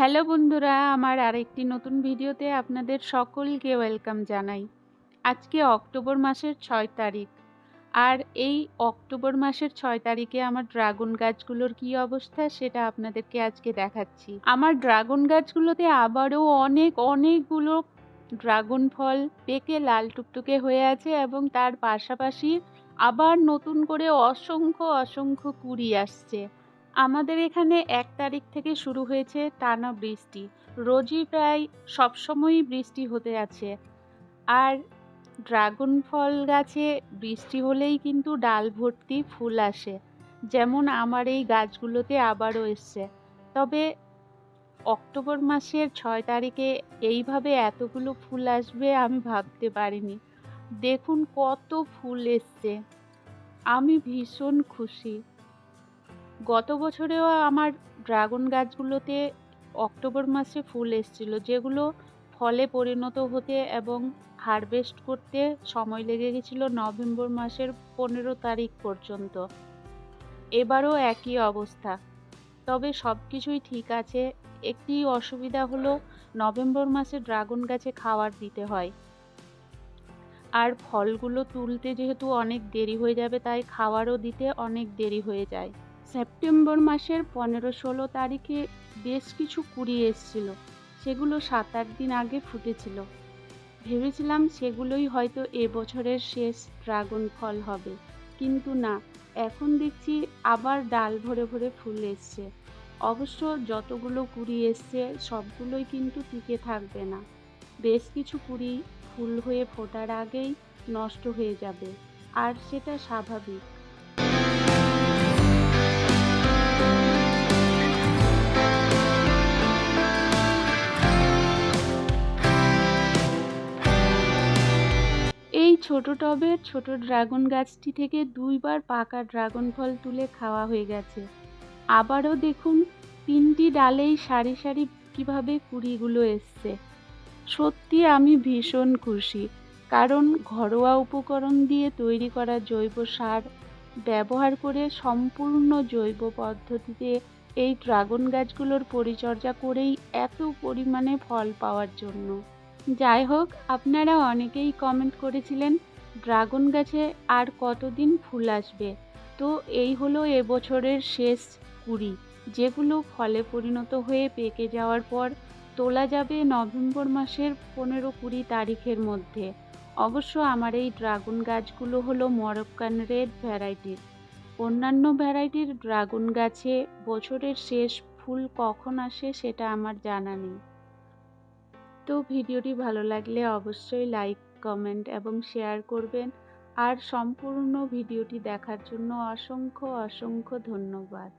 Hello বন্ধুরা, আমার আরেকটি নতুন ভিডিওতে আপনাদের সকলকে ওয়েলকাম জানাই। আজকে অক্টোবর মাসের ছয় তারিখ। আর এই অক্টোবর মাসের ছয় তারিখে আমার ড্রাগন গাছগুলোর কি অবস্থা সেটা আপনাদেরকে আজকে দেখাচ্ছি। আমার ড্রাগন গাছগুলোতে আবারও অনেক, অনেকগুলো ড্রাগন ফল পেকে লাল টুকটুকে হয়ে আছে এবং তার পাশাপাশি আবার নতুন করে অসংখ্য অসংখ্য কুড়ি আসছে। আমাদের এখানে এক তারিখ থেকে শুরু হয়েছে টানা বৃষ্টি। রোজই প্রায় সবসময়ই বৃষ্টি হতে আছে। আর ড্রাগন ফল গাছে বৃষ্টি হলেই কিন্তু ডাল ভর্তি ফুল আসে। যেমন আমার এই গাছগুলোতে আবারও এসছে। তবে অক্টোবর মাসের ছয় তারিখে এইভাবে এতগুলো ফুল আসবে আমি ভাবতে পারিনি। দেখুন কত ফুল এসছে। আমি ভীষণ খুশি। গত বছরেও আমার ড্রাগন গাছগুলোতে অক্টোবর মাসে ফুল এসেছিল, যেগুলো ফলে পরিণত হতে এবং হারভেস্ট করতে সময় লেগে গেছিল নভেম্বর মাসের পনেরো তারিখ পর্যন্ত। এবারও একই অবস্থা। তবে সব কিছুই ঠিক আছে। একটি অসুবিধা হলো নভেম্বর মাসে ড্রাগন গাছে খাওয়ার দিতে হয়। আর ফলগুলো তুলতে যেহেতু অনেক দেরি হয়ে যাবে, তাই খাওয়ারও দিতে অনেক দেরি হয়ে যায়। সেপ্টেম্বর মাসের পনেরো ষোলো তারিখে বেশ কিছু কুড়ি এসছিল। সেগুলো সাত আট দিন আগে ফুটেছিল। ভেবেছিলাম সেগুলোই হয়তো এবছরের শেষ ড্রাগন ফল হবে। কিন্তু না, এখন দেখছি আবার ডাল ভরে ভরে ফুল এসছে। অবশ্য যতগুলো কুড়ি এসছে, সবগুলোই কিন্তু টিকে থাকবে না। বেশ কিছু কুড়ি ফুল হয়ে ফোটার আগেই নষ্ট হয়ে যাবে। আর সেটা স্বাভাবিক। ছোট টবের ছোট ড্রাগন গাছটি থেকে দুইবার পাকা ড্রাগন ফল তুলে খাওয়া হয়ে গেছে। আবারও দেখুন তিনটি ডালেই সারি সারি কীভাবে কুড়িগুলো এসছে। সত্যি আমি ভীষণ খুশি, কারণ ঘরোয়া উপকরণ দিয়ে তৈরি করা জৈব সার ব্যবহার করে সম্পূর্ণ জৈব পদ্ধতিতে এই ড্রাগন গাছগুলোর পরিচর্যা করেই এত পরিমাণে ফল পাওয়ার জন্য। যাই হোক, আপনারা অনেকেই কমেন্ট করেছিলেন, ড্রাগন গাছে আর কতদিন ফুল আসবে? তো এই হলো এবছরের শেষ কুড়ি, যেগুলো ফলে পরিণত হয়ে পেকে যাওয়ার পর তোলা যাবে নভেম্বর মাসের পনেরো কুড়ি তারিখের মধ্যে। অবশ্য আমার এই ড্রাগন গাছগুলো হলো মরক্কান রেড ভ্যারাইটির। অন্যান্য ভ্যারাইটির ড্রাগন গাছে বছরের শেষ ফুল কখন আসে সেটা আমার জানা নেই। তো ভিডিওটি ভালো লাগলে অবশ্যই লাইক, কমেন্ট এবং শেয়ার করবেন। আর সম্পূর্ণ ভিডিওটি দেখার জন্য অসংখ্য অসংখ্য ধন্যবাদ।